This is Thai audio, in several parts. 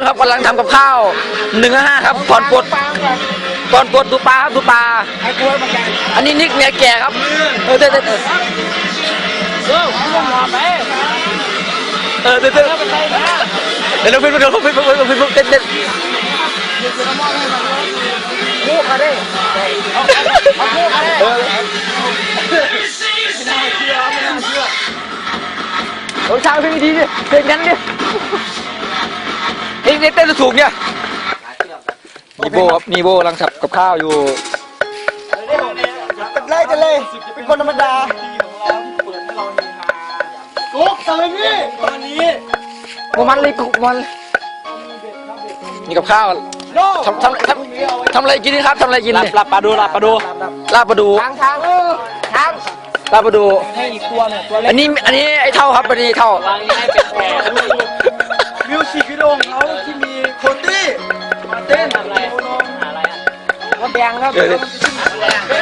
ครับกำลังทำกับข้าวหนึ่งห้าครับผ่อนปลดผ่อนปลดดูปลาครับดูปลาอันนี้นิกเมียแก่ครับเออเต้เต้เต้เออมันหอมไปเออเต้เต้เดี๋ยวเราฟินฟินฟินฟินฟินฟินเต้เต้คู่กันดิเอาคู่กันดิเออโอ้ช่างเพลงดีดิเพลงนั้นดิ เพลงนี้เต้นสูงเนี่ยนีโบครับนีโบกำลังสับกับข้าวอยู่เป็นไรกันเลยเป็นคนธรรมดากุ๊กตื่นนี่วันนี้มันเลยกุมันนี่กับข้าวทำทำทำทำอะไรกินนี่ครับทำอะไรกินนี่ลาบปลาดูลาบปลาดูลาบปลาดูทางทางทางลาบปลาดูให้อีกตัวเนี่ยตัวเล็อันนี้อันนี้ไอ้เท่าครับอันนี้เท่า เต้นอะไรหาอะไรอะมดแดงครับ เดี๋ยวเดี๋ยวเป็น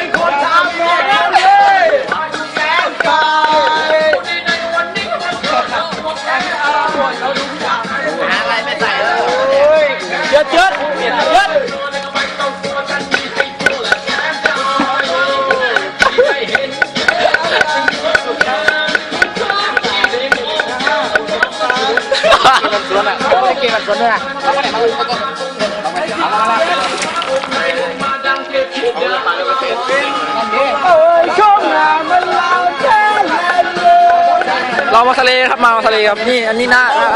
นเราแค่ไหนเรามาทะเลครับมาทะเลครับนี่อันนี้หน้า